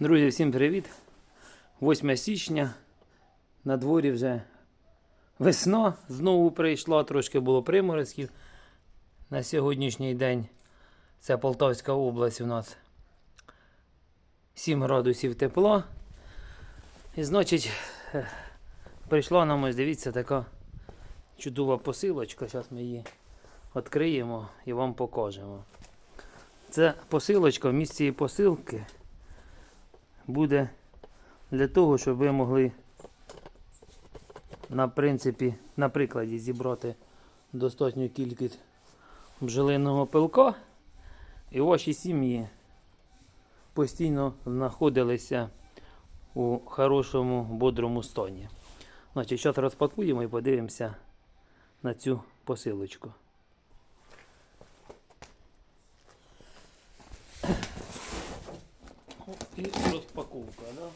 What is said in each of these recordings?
Друзі, всім привіт! 8 січня. На дворі вже весна. Знову прийшла, трошки було приморозків. На сьогоднішній день це Полтавська область у нас 7 градусів тепла. І значить, е, прийшла нам ось дивіться така чудова посилочка. Зараз ми її відкриємо і вам покажемо. Це посилочка в місці посилки буде для того, щоб ви могли на принципі, на прикладі зібрати достатню кількість бджолиного пилка і ваші сім'ї постійно знаходилися у хорошому бодрому стані. Значить, зараз розпакуємо і подивимося на цю посилочку. І розпаковка, да?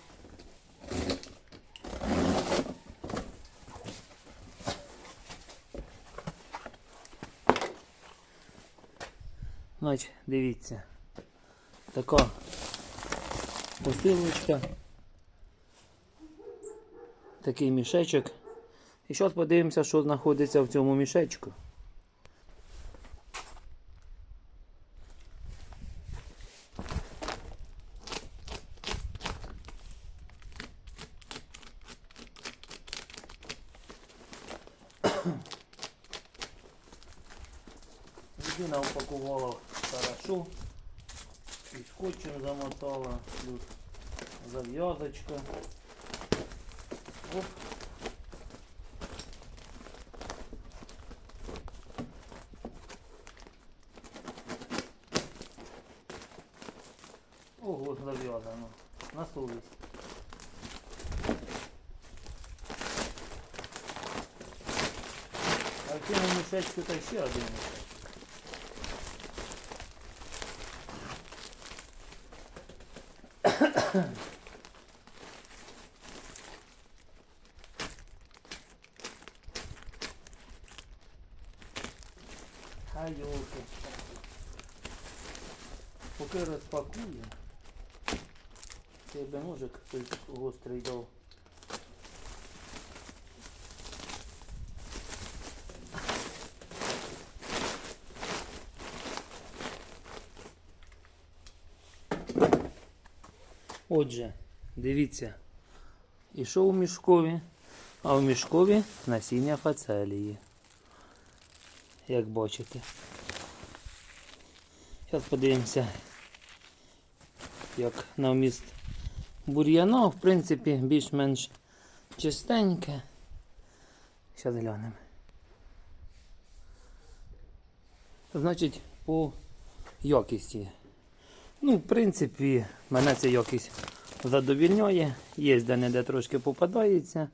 Значить, дивіться. Така посилочка. Такий мішечок. І зараз подивимося, що знаходиться в цьому мішечку. Людина упакувала хорошо. І скотчем замотала. Тут зав'язочка. Оп. Ого, зав'язано. На совість. А в цьому мішечку так ще один мішечок. А йолки. Поки розпакую. Би ножик гострий дав. Отже, дивіться, і що у мішкові? А у мішкові насіння фацелії. Як бачите. Зараз подивимося, як на вміст бур'яна, в принципі, більш-менш чистеньке. Зараз глянемо. Значить, по якісті. Ну, в принципі, мене ця якість задовільняє. Є де-не-де трошки попадається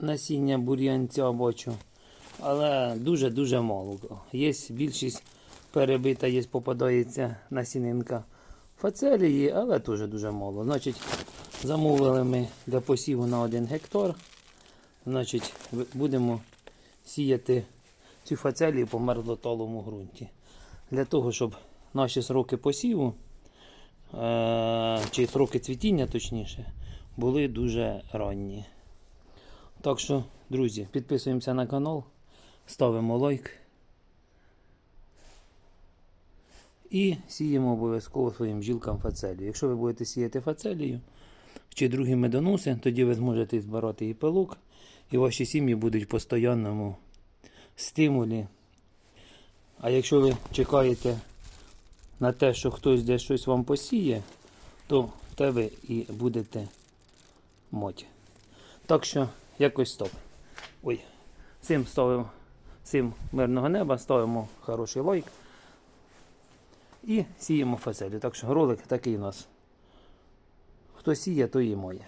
насіння бур'янця бачу. Але дуже-дуже мало. Є більшість перебита, є попадається насінинка фацелії, але теж дуже мало. Значить, замовили ми для посіву на 1 гектар. Значить, будемо сіяти цю фацелію по мерзлоталому ґрунті. Для того, щоб наші сроки посіву, е- чи сроки цвітіння, точніше, були дуже ранні. Так що, друзі, підписуємося на канал, ставимо лайк. І сіємо обов'язково своїм бджілкам фацелію. Якщо ви будете сіяти фацелію чи другі медоноси, тоді ви зможете збирати і пилок, і ваші сім'ї будуть в постійному стимулі. А якщо ви чекаєте на те, що хтось десь щось вам посіє, то те ви і будете мати. Так що якось стоп. Ой, всім ставимо всім мирного неба, ставимо хороший лайк і сіємо фаселі. Так що ролик такий у нас. Хто сіє, то і моє.